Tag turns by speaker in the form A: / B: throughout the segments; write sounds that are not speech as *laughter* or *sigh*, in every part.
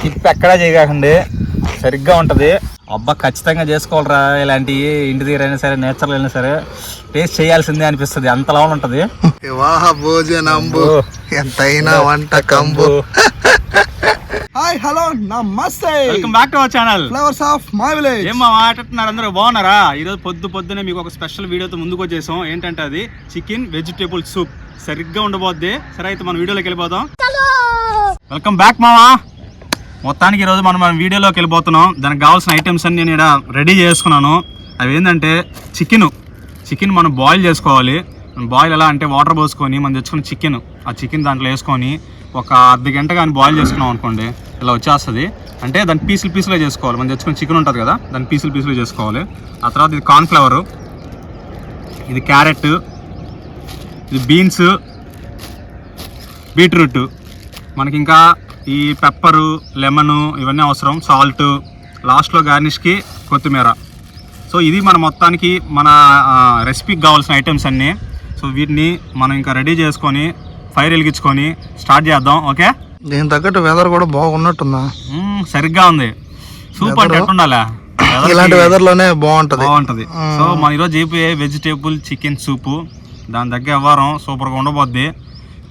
A: Skip ఎక్కడా చేయకండి. సరిగ్గా ఉంటుంది. అబ్బా ఖచ్చితంగా చేసుకోవాలరా. ఇలాంటివి ఇంటి దగ్గర అయినా సరే నేచురల్ అయినా సరే టేస్ట్ చేయాల్సిందే అనిపిస్తుంది. అంతలా ఉంటుంది.
B: వివాహ భోజనంబు. ఎంతైనా వంట కంబు. హాయ్ హలో నమస్తే.
A: Welcome back to our channel
B: flowers of my village
A: ఏం మాట్లాడుతున్నారు అందరూ? బాగున్నారా? ఈరోజు పొద్దు పొద్దునే మీకు ఒక స్పెషల్ వీడియోతో ముందుకు వచ్చేసాం. ఏంటంటే అది? చికెన్ వెజిటేబుల్ సూప్ సరిగ్గా ఉండబోద్ది. సరే అయితే మన వీడియోలోకి వెళ్ళిపోదాం. వెల్కమ్ బ్యాక్ మామా మొత్తానికి ఈరోజు మనం మనం వీడియోలోకి వెళ్ళిపోతున్నాం. దానికి కావాల్సిన ఐటమ్స్ అన్ని నేను ఇక్కడ రెడీ చేసుకున్నాను. అవి ఏంటంటే చికెన్. చికెన్ మనం బాయిల్ చేసుకోవాలి. బాయిల్ ఎలా అంటే వాటర్ పోసుకొని మనం తెచ్చుకున్న చికెన్. ఆ చికెన్ దాంట్లో వేసుకొని ఒక అర్ధ గంట కానీ బాయిల్ చేసుకున్నాం అనుకోండి ఇలా వచ్చేస్తుంది. అంటే దాన్ని పీసులు పీసులే చేసుకోవాలి. మనం తెచ్చుకున్న చికెన్ ఉంటుంది కదా దాన్ని పీసులు పీసులు చేసుకోవాలి. ఆ తర్వాత ఇది కార్న్ఫ్లవరు ఇది క్యారెట్ ఇది బీన్స్ బీట్రూట్ మనకి ఇంకా ఈ పెప్పరు లెమను ఇవన్నీ అవసరం. సాల్ట్ లాస్ట్లో గార్నిష్కి కొత్తిమీర. సో ఇది మన మొత్తానికి మన రెసిపీకి కావాల్సిన ఐటమ్స్ అన్నీ. సో వీటిని మనం ఇంకా రెడీ చేసుకొని ఫైర్ వెలిగించుకొని స్టార్ట్ చేద్దాం. ఓకే?
B: దీని తగ్గట్టు వెదర్ కూడా బాగున్నట్టుందా?
A: సరిగ్గా ఉంది. సూప్ అంటే ఎట్టుండాలా
B: ఇలాంటి వెదర్లోనే బాగుంటది.
A: బాగుంటది. సో మన ఈరోజు చెప్పే వెజిటేబుల్ చికెన్ సూపు దాని దగ్గర వ్యవహారం సూపర్గా ఉండబోద్ది.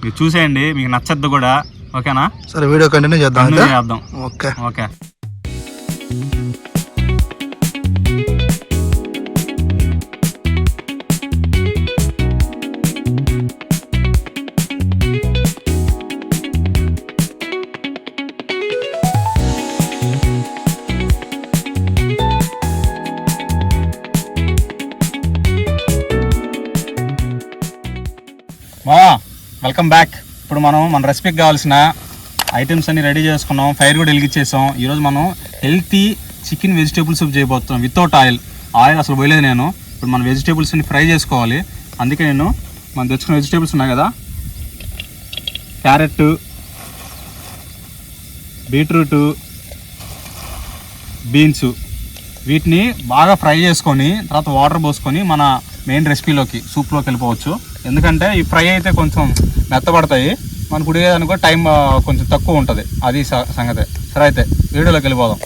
A: మీరు చూసేయండి మీకు నచ్చద్దు కూడా. ఓకేనా?
B: సరే వీడియో కంటిన్యూ చేద్దాం
A: చేద్దాం.
B: ఓకే.
A: ఓకే. Welcome back. ఇప్పుడు మనం మన రెసిపీకి కావాల్సిన ఐటమ్స్ అన్ని రెడీ చేసుకున్నాం ఫైర్ కూడా వెలిగించేసాం ఈరోజు మనం హెల్తీ చికెన్ వెజిటేబుల్ సూప్ చేయబోతున్నాం వితౌట్ ఆయిల్ ఆయిల్ అసలు పోయలేదు నేను. ఇప్పుడు మన వెజిటేబుల్స్ని ఫ్రై చేసుకోవాలి. అందుకే నేను మనం తెచ్చుకున్న వెజిటేబుల్స్ ఉన్నాయి కదా? క్యారెట్ బీట్రూట్ బీన్స్ వీటిని బాగా ఫ్రై చేసుకొని తర్వాత వాటర్ పోసుకొని మన మెయిన్ రెసిపీలోకి సూప్లోకి వెళ్ళిపోవచ్చు. ఎందుకంటే ఈ ఫ్రై అయితే కొంచెం మెత్తబడతాయి. మనకు ఉడిగేదనుకో టైం కొంచెం తక్కువ ఉంటుంది. అది స- సంగతి. సరే అయితే వీడియోలోకి వెళ్ళిపోదాం.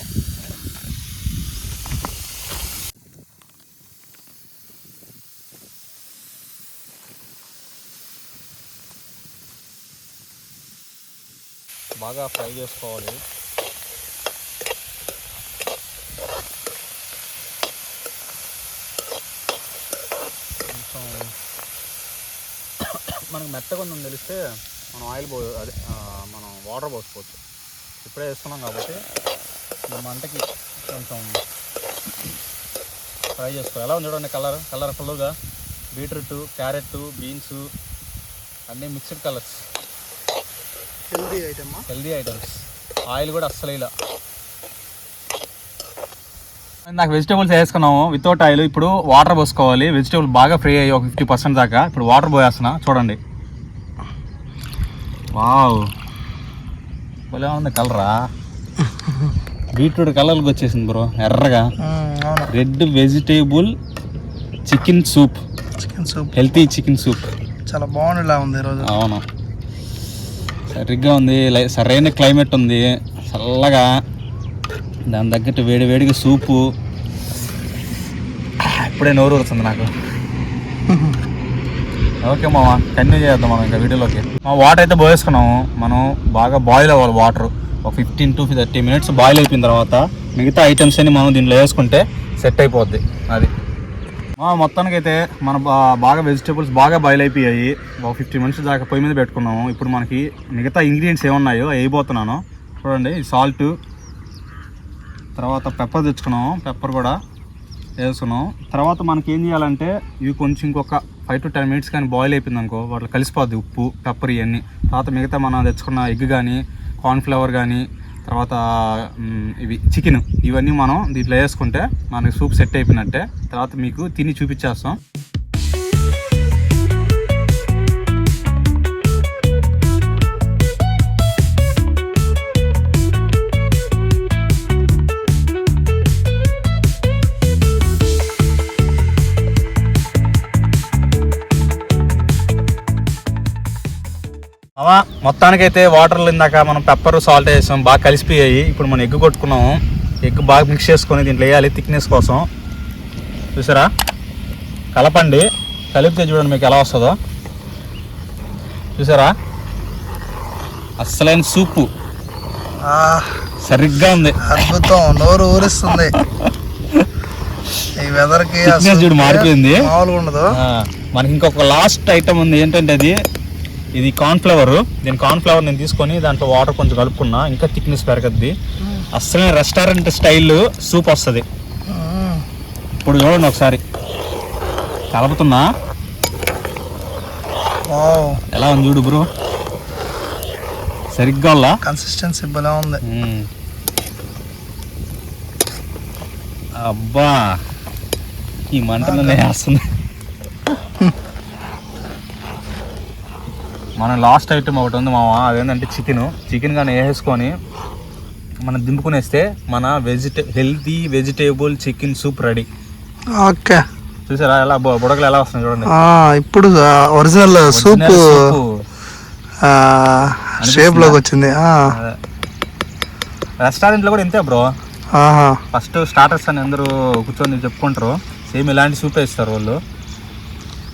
A: బాగా ఫ్రై చేసుకోవాలి కొంచెం మనకు మెత్తగా ఉందని తెలిస్తే మనం ఆయిల్ పో అదే మనం వాటర్ పోసుకోవచ్చు. ఇప్పుడే వేస్తున్నాం కాబట్టి మన మంటకి కొంచెం ఫ్రై చేసుకోవాలి ఎలా ఉంది చూడండి కలర్ కలర్ఫుల్గా బీట్రూట్ క్యారెట్ బీన్స్ అన్నీ mixed colours.
B: Healthy item?
A: Healthy items. Oil కూడా అస్సలు ఇలా నాకు వెజిటేబుల్స్ వేసుకున్నాము. వితౌట్ ఆయిల్ ఇప్పుడు వాటర్ పోసుకోవాలి. వెజిటేబుల్ బాగా ఫ్రై అయ్యి ఒక ఫిఫ్టీ పర్సెంట్ దాకా. ఇప్పుడు వాటర్ పోయేస్తున్నా. చూడండి. వావ్ భలే ఉంది కలరా బీట్రూట్ కలర్కి వచ్చేసింది బ్రో ఎర్రగా. Red vegetable chicken soup
B: chicken soup
A: healthy chicken soup
B: చాలా బాగుండేలా ఉంది ఈరోజు.
A: అవును. సరిగ్గా ఉంది. సరైన క్లైమేట్ ఉంది. చల్లగా. దాని తగ్గట్టు వేడి వేడిగా సూపు. ఇప్పుడే నోరు వస్తుంది నాకు. ఓకే మామ కంటిన్యూ చేద్దాం మనం ఇంకా వీడియోలోకి. మా వాటర్ అయితే పోయేసుకున్నాము. మనం బాగా బాయిల్ అవ్వాలి వాటర్ ఒక fifteen to thirty minutes boil అయిపోయిన తర్వాత మిగతా ఐటమ్స్ అన్ని మనం దీంట్లో వేసుకుంటే సెట్ అయిపోద్ది. అది. మా మొత్తానికి అయితే మన బాగా వెజిటేబుల్స్ బాగా బాయిల్ అయిపోయాయి. ఒక ఫిఫ్టీ మినిట్స్ దాకా పొయ్యి మీద పెట్టుకున్నాము. ఇప్పుడు మనకి మిగతా ఇంగ్రీడియంట్స్ ఏమున్నాయో వేయబోతున్నాను చూడండి సాల్ట్ తర్వాత పెప్పర్ తెచ్చుకున్నాం. పెప్పర్ కూడా వేసుకున్నాం. తర్వాత మనకి ఏం చేయాలంటే ఇవి కొంచెం ఇంకొక ఫైవ్ టు టెన్ మినిట్స్ కానీ బాయిల్ అయిపోయింది అనుకో వాటిలో కలిసిపోద్ది ఉప్పు పెప్పర్ ఇవన్నీ. తర్వాత మిగతా మనం తెచ్చుకున్న ఎగ్ కానీ కార్న్ఫ్లవర్ కానీ తర్వాత ఇవి చికెన్ ఇవన్నీ మనం దీంట్లో వేసుకుంటే మనకి సూప్ సెట్ అయిపోయినట్టే. తర్వాత మీకు తిని చూపించేస్తాం. మొత్తానికైతే వాటర్లో ఇందాక మనం పెప్పర్ సాల్ట్ వేసాం బాగా కలిసిపోయాయి. ఇప్పుడు మనం ఎగ్ కొట్టుకున్నాము ఎగ్ బాగా మిక్స్ చేసుకొని దీంట్లో వేయాలి థిక్నెస్ కోసం. చూసారా? కలపండి. కలిపితే చూడండి మీకు ఎలా వస్తుందో. చూసారా? అస్సలైన సూపు. సరిగ్గా ఉంది.
B: అద్భుతం. నోరు ఊరిస్తుంది. ఈ వెదర్కి
A: Thickness
B: అసలు
A: చూడు మారిపోయింది.
B: మామూలుగా ఉండదు.
A: ఆ, మనకి ఇంకొక లాస్ట్ ఐటమ్ ఉంది. ఏంటంటే అది? ఇది కార్న్ ఫ్లవర్ దీని కార్న్ ఫ్లవర్ నేను తీసుకొని దాంట్లో వాటర్ కొంచెం కలుపుకున్నా. ఇంకా థిక్నెస్ పెరగద్ది. అస్సలే రెస్టారెంట్ స్టైల్ సూప్ వస్తుంది. ఇప్పుడు చూడండి ఒకసారి. కలుపుతున్నా. ఎలా ఉంది చూడు బ్రో? సరిగ్గా?
B: కన్సిస్టెన్సీ భలే ఉంది.
A: అబ్బా. ఈ మంటలనే వేస్తుంది. *laughs* మన లాస్ట్ ఐటమ్ ఒకటి ఉంది మామ అదేంటంటే చికెన్ చికెన్ కానీ వేసేసుకొని మనం దింపుకునేస్తే మన వెజిటే healthy vegetable chicken soup ready
B: okay.
A: చూసారా ఎలా బు- బుడగలు ఎలా వస్తుంది చూడండి.
B: ఇప్పుడు ఒరిజినల్ సూప్. షేప్లోకి వచ్చింది.
A: రెస్టారెంట్లో కూడా ఇంతే బ్రో. ఫస్ట్ స్టార్టర్స్ అని అందరూ కూర్చొని చెప్పుకుంటారు. సేమ్ ఇలాంటి సూప్ ఇస్తారు వాళ్ళు.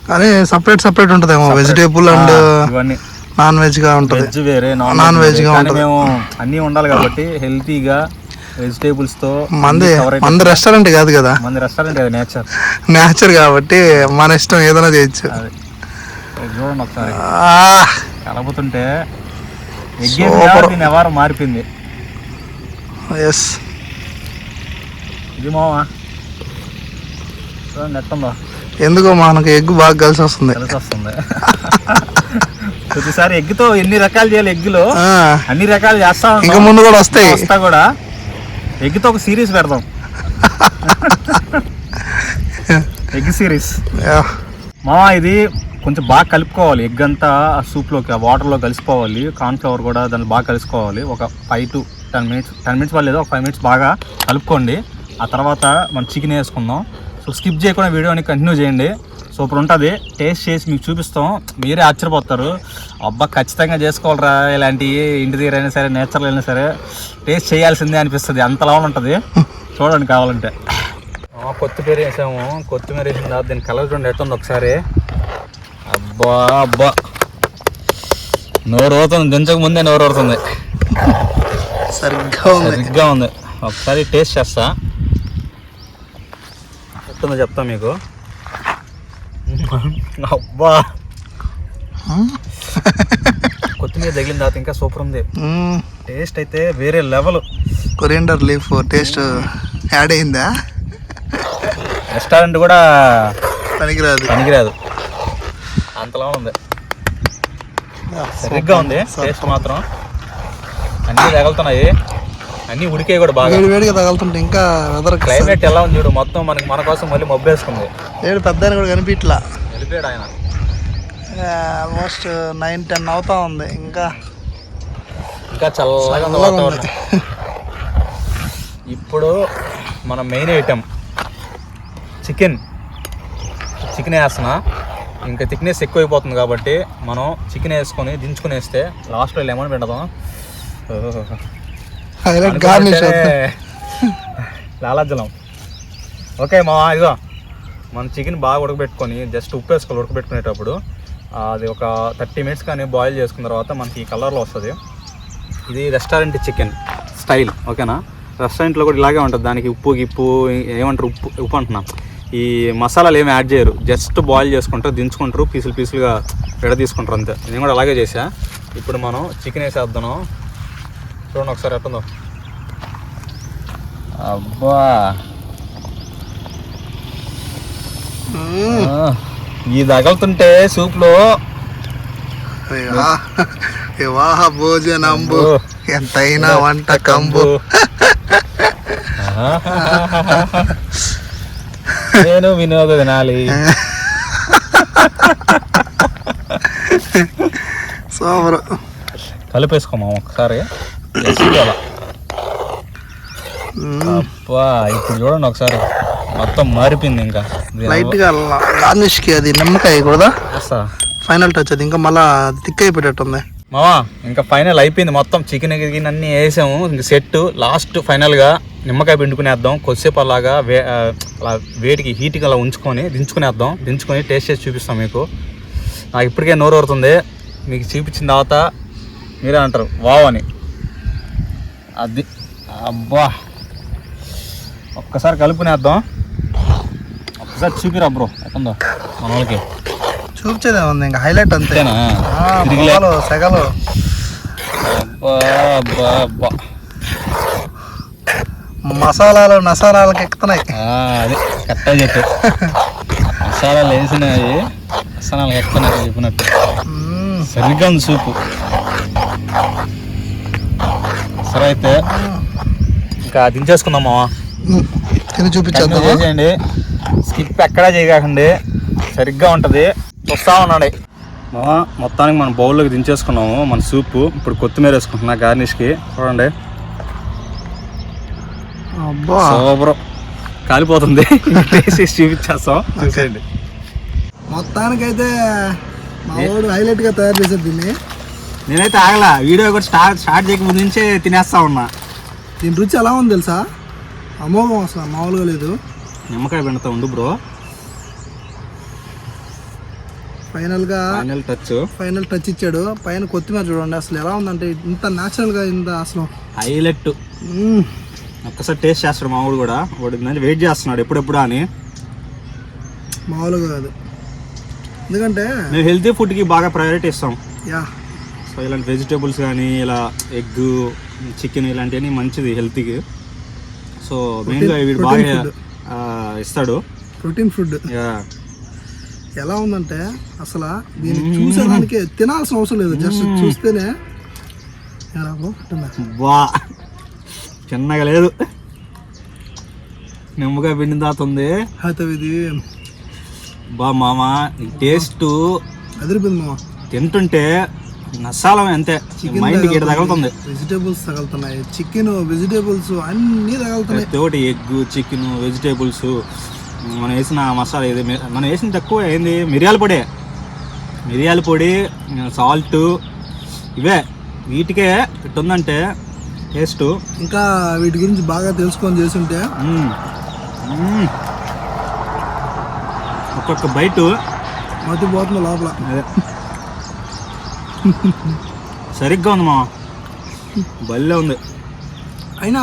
B: కానీ సపరేట్ సపరేట్ ఉంటదేమో వెజిటేబుల్ అండ్
A: ఇవన్నీ
B: నాన్ వెజ్గా ఉంటది.
A: వెజ్ వేరే నాన్ వెజ్గా
B: ఉంటది.
A: మేము అన్నీ ఉండాలి కాబట్టి హెల్తీగా వెజిటేబుల్స్తో
B: మంది మంది రెస్టారెంట్ కాదు కదా?
A: మంది రెస్టారెంట్ అది నేచర్
B: నేచర్ కాబట్టి మన ఇష్టం ఏదైనా చేయొచ్చు.
A: చూడండి ఒకసారి. కలపుతుంటే ఎవరు మారిపోయింది.
B: ఎస్
A: ఇది మావా? చూడండి ఎట్టుందో
B: ఎందుకో మనకు ఎగ్ బాగా కలిసి వస్తుంది.
A: కలిసి వస్తుంది. *laughs* ప్రతిసారి ఎగ్గుతో ఎన్ని రకాలు చేయాలి ఎగ్గులో? అన్ని రకాలు చేస్తా.
B: ఇంకా ముందు కూడా వస్తాయి.
A: వస్తా కూడా. ఎగ్గుతో ఒక సిరీస్ పెడదాం. Egg series. మామ ఇది కొంచెం బాగా కలుపుకోవాలి. ఎగ్ అంతా ఆ సూప్లోకి ఆ వాటర్లో కలిసిపోవాలి. కార్న్ ఫ్లవర్ కూడా దాన్ని బాగా కలుసుకోవాలి. ఒక five to ten minutes ten minutes పర్లేదు ఒక ఫైవ్ మినిట్స్ బాగా కలుపుకోండి. ఆ తర్వాత మనం చికెన్ వేసుకుందాం. సో స్కిప్ చేయకుండా వీడియోని కంటిన్యూ చేయండి. సూపర్ ఉంటుంది. టేస్ట్ చేసి మీకు చూపిస్తాం. మీరే ఆశ్చర్యపోతారు. అబ్బా ఖచ్చితంగా చేసుకోవాలిరా. ఇలాంటివి ఇంటి దగ్గర అయినా సరే నేచర్లో అయినా సరే టేస్ట్ చేయాల్సిందే అనిపిస్తుంది. అంతలా ఉంటుంది. చూడండి కావాలంటే. కొత్తిమీర వేసాము. కొత్తిమీర వేసిన తర్వాత దీని కలర్ చూడండి ఎట్టుంది ఒకసారి. అబ్బా అబ్బా. నోరు అవుతుంది దించక ముందే నోరు అవుతుంది
B: సరిగ్గా ఉంది.
A: సరిగ్గా ఉంది. ఒకసారి టేస్ట్ చేస్తా. ఎట్టుందో చెప్తా మీకు. *laughs* అబ్బా. కొత్తిమీర తగిలిన తర్వాత ఇంకా సూపర్ ఉంది. టేస్ట్ అయితే వేరే level.
B: Coriander leaf taste add అయిందా?
A: రెస్టారెంట్ కూడా
B: పనికిరాదు.
A: పనికిరాదు. అంతలా ఉంది. సరిగ్గా ఉంది. టేస్ట్ మాత్రం. అన్నీ తగులుతున్నాయి. అన్నీ ఉడికాయి కూడా బాగా.
B: వేడి వేడిగా తగులుతుంటే ఇంకా వెదర్
A: క్లైమేట్ ఎలా ఉంది చూడు మొత్తం మనకి మన కోసం మళ్ళీ మబ్బేసుకుంది.
B: వేడి పెద్ద ఆయన కూడా కనిపించలా
A: వెళ్ళిపోయాడు ఆయన.
B: ఆల్మోస్ట్ నైన్ టెన్ అవుతా ఉంది. ఇంకా
A: ఇంకా చల్లగా ఉంది
B: చల్లగా ఉంది.
A: వాతావరణం ఇప్పుడు మన మెయిన్ ఐటమ్ చికెన్ చికెన్ వేస్తున్నా. ఇంకా థిక్నెస్ ఎక్కువైపోతుంది కాబట్టి మనం చికెన్ వేసుకొని దించుకొని వేస్తే లాస్ట్లో లెమన్ పెడదాం.
B: హైలైట్ గార్నిష్
A: లాలాజలం. ఓకే మా ఇదిగో మన చికెన్ బాగా ఉడకబెట్టుకొని జస్ట్ ఉప్పు వేసుకోవాలి ఉడకబెట్టుకునేటప్పుడు. అది ఒక థర్టీ మినిట్స్ కానీ బాయిల్ చేసుకున్న తర్వాత మనకి ఈ కలర్లో వస్తుంది. ఇది రెస్టారెంట్ చికెన్ స్టైల్ ఓకేనా? రెస్టారెంట్లో కూడా ఇలాగే ఉంటుంది. దానికి ఉప్పు గిప్పు ఏమంటారు? ఉప్పు ఉప్పు అంటున్నా. ఈ మసాలాలు ఏమి యాడ్ చేయరు. జస్ట్ బాయిల్ చేసుకుంటారు దించుకుంటారు పీసులు పీసులుగా విడ తీసుకుంటారు అంతే. నేను కూడా అలాగే చేసా ఇప్పుడు మనం చికెన్ వేసేద్దాం. చూడండి ఒకసారి ఎట్టుందో. అబ్బా. ఇది తగులుతుంటే సూప్లో.
B: వివాహ భోజనంబు. ఎంతైనా వంట కంబు.
A: నేను వినోద వినాలి.
B: సూపర్
A: కలిపేసుకోమా ఒకసారి. అలా. అబ్బా ఇప్పుడు చూడండి ఒకసారి. మొత్తం మారిపోయింది ఇంకా.
B: లైట్గా గార్నిష్కి అది నిమ్మకాయ కూడా. ఫైనల్ టచ్ అది. ఇంకా మళ్ళా థిక్ అయిపోయేటట్టుంది.
A: మావా ఇంకా ఫైనల్ అయిపోయింది మొత్తం. చికెన్ గికెన్ అన్ని వేసాము. ఇంక సెట్ లాస్ట్ ఫైనల్గా నిమ్మకాయ పిండుకునేద్దాం. కొద్దిసేపు అలాగా వే అలా వేడికి హీట్కి అలా ఉంచుకొని దించుకునేద్దాం. దించుకొని టేస్ట్ చేసి చూపిస్తాం మీకు. నాకు ఇప్పటికే నోరు ఊరుతుంది. మీకు చూపించిన తర్వాత మీరే అంటారు వావ్ అని. అది అబ్బా. ఒక్కసారి కలుపుకునేద్దాం ఒక్కసారి చూపిరా బ్రో ఎట్టుందో మన వాళ్ళకి
B: చూపించేదే ఉంది ఇంకా హైలైట్ అంతే.
A: అంతేనా.
B: పొగలు, సెగలు.
A: అబ్బా
B: మసాలాలు నసాలాలకు ఎక్కుతున్నాయి
A: అదే కరెక్ట్గా చెప్పు మసాలాలు వేసినాయి. మసాలాలు ఎక్కనట్టు చెప్పినట్టు. సరిగ్గా సూపు. సరే అయితే ఇంకా దించేసుకుందాం మావా.
B: తిని చూపించేద్దాం
A: స్కిప్ ఎక్కడా చేయకండి. సరిగ్గా ఉంటుంది. చూస్తా మావా మొత్తానికి మనం బౌల్లోకి దించేసుకున్నాము. మన సూపు. ఇప్పుడు కొత్తిమీర వేసుకుంటున్నా గార్నిష్కి. చూడండి.
B: అబ్బా.
A: సూపర్. కాలిపోతుంది. *laughs* టేస్ట్ చేసి చూపించేస్తాం. చూసేయండి.
B: మొత్తానికైతే మా వాడు హైలైట్గా తయారు చేసేది దీన్ని.
A: నేనైతే ఆగలా. వీడియో కూడా స్టార్ట్ స్టార్ట్ చేయక ముందు నుంచే తినేస్తా ఉన్నా.
B: దీని రుచి ఎలా ఉంది తెలుసా? అమోఘం అసలు మామూలుగా లేదు.
A: నిమ్మకాయ పిండుతా ఉండు బ్రో.
B: ఫైనల్గా
A: ఫైనల్ టచ్.
B: ఫైనల్ టచ్ ఇచ్చాడు. పైన కొత్తిమీర చూడండి అసలు ఎలా ఉందంటే ఇంత న్యాచురల్గా ఇంత అసలు.
A: హైలైట్. ఒక్కసారి టేస్ట్ చేస్తాడు మామూలు కూడా. వాడు వెయిట్ చేస్తున్నాడు ఎప్పుడెప్పుడు అని.
B: మామూలుగా కాదు. ఎందుకంటే
A: మేము హెల్తీ ఫుడ్కి బాగా ప్రయారిటీ ఇస్తాం.
B: యా.
A: సో ఇలాంటి వెజిటేబుల్స్ కానీ ఇలా ఎగ్ చికెన్ ఇలాంటివన్నీ మంచిది హెల్త్కి సో మెయిన్గా వీడు బాగా ఇస్తాడు.
B: ప్రోటీన్ ఫుడ్
A: యా.
B: ఎలా ఉందంటే అసలు దీన్ని చూసేదానికి తినాల్సిన అవసరం లేదు. జస్ట్ చూస్తేనే?
A: బా చిన్నగా లేదు. నిమ్మకాయ ఉంది
B: అయితే ఇది
A: బా మామ టేస్ట్
B: అదిరిపోయింది మామ.
A: తింటుంటే నసాలం అంతే. మైండ్ గిడ తగులుతుంది.
B: వెజిటేబుల్స్ తగులుతున్నాయి. చికెన్ వెజిటేబుల్స్ అన్నీ తగులుతున్నాయి.
A: ఒక్కటి ఎగ్ చికెన్ వెజిటేబుల్స్ మనం వేసిన మసాలా ఇది మనం వేసిన తక్కువ ఏంది? మిరియాల పొడి. మిరియాల పొడి సాల్ట్ ఇవే. వీటికే ఇట్టుందంటే టేస్ట్
B: ఇంకా వీటి గురించి బాగా తెలుసుకొని చేస్తుంటే
A: ఒక్కొక్క బయట
B: మతి పోతుంది లోపల.
A: అదే. *laughs* సరిగ్గా ఉంది మా బల్లే ఉంది.
B: అయినా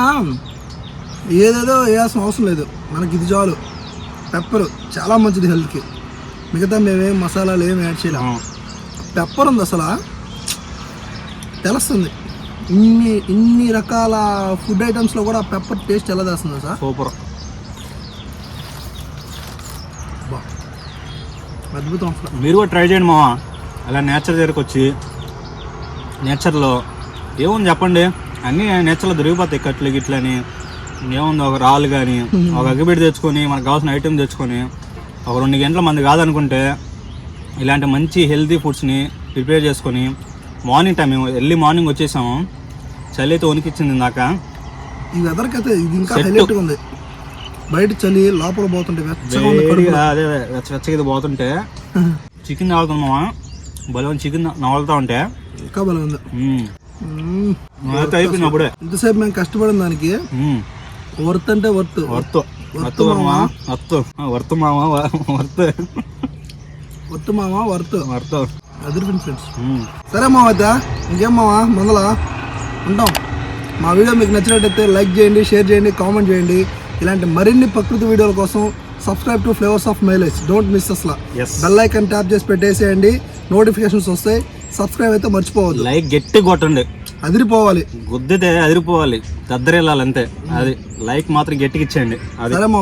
B: ఏదేదో వేయాల్సిన అవసరం లేదు. మనకి ఇది చాలు. పెప్పర్ చాలా మంచిది హెల్త్కి. మిగతా మేమేం మసాలాలు ఏం యాడ్ చేయలేము పెప్పర్ ఉంది అసలు. తెలుస్తుంది. ఇన్ని ఇన్ని రకాల ఫుడ్ ఐటమ్స్లో కూడా పెప్పర్ టేస్ట్ ఎలా తెస్తుంది సార్?
A: సూపర్.
B: అద్భుతం
A: మీరు కూడా ట్రై చేయండి మావా. అలా నేచర్ దగ్గరకు వచ్చి నేచర్లో ఏముంది చెప్పండి? అన్నీ నేచర్లో దొరికిపోతాయి కట్లు గిట్లని. ఏముంది ఒక రాళ్ళు కానీ ఒక అగ్గిపెట్టి తెచ్చుకొని మనకు కావాల్సిన ఐటెం తెచ్చుకొని ఒక రెండు గంటల మంది కాదనుకుంటే ఇలాంటి మంచి హెల్తీ ఫుడ్స్ని ప్రిపేర్ చేసుకొని మార్నింగ్ టైం మేము ఎర్లీ మార్నింగ్ వచ్చేసాము. చలి అయితే వణికిచ్చింది ఇందాక.
B: ఈ వెదర్కి అయితే ఇది ఇంకా. హైలైట్గా ఉంది. బయట చలి లోపల పోతుంటే వెచ్చగా ఉంది
A: వేడిగా అదే వెచ్చ వెచ్చగా పోతుంటే చికెన్ తాగుతున్నామా? బలం చికెన్ నవలుతా ఉంటే?
B: ఇంకా బలం ఉంది
A: మ్మ్.
B: మ్మ్.
A: అయితే అయిపోయింది అప్పుడే?
B: ఇంతసేపు మేము కష్టపడిన దానికి
A: మ్మ్.
B: వర్త్ అంటే వర్త్.
A: వర్త్. వర్త్ మామ వర్త్. వర్త్ మామ వర్త్.
B: వర్త్ మామ వర్త్.
A: వర్త్.
B: అదిరిపోయింది ఫ్రెండ్స్
A: మ్మ్.
B: సరే మా వద్ద ఇంకేం మావా? మందల? ఉంటాం. మా వీడియో మీకు నచ్చినట్టయితే లైక్ చేయండి షేర్ చేయండి కామెంట్ చేయండి. ఇలాంటి మరిన్ని ప్రకృతి వీడియోల కోసం subscribe to flavours of mileage don't miss అసలు
A: Yes.
B: బెల్ ఐకన్ ట్యాప్ చేసి పెట్టేసేయండి. నోటిఫికేషన్స్ వస్తాయి. సబ్స్క్రైబ్ అయితే మర్చిపోవద్దు.
A: లైక్ గట్టి కొట్టండి.
B: అదిరిపోవాలి.
A: గుద్దితే అదిరిపోవాలి. దద్దరెళ్ళాలి అంతే అది లైక్ మాత్రం గట్టికి ఇచ్చేయండి. అది.
B: సరే మా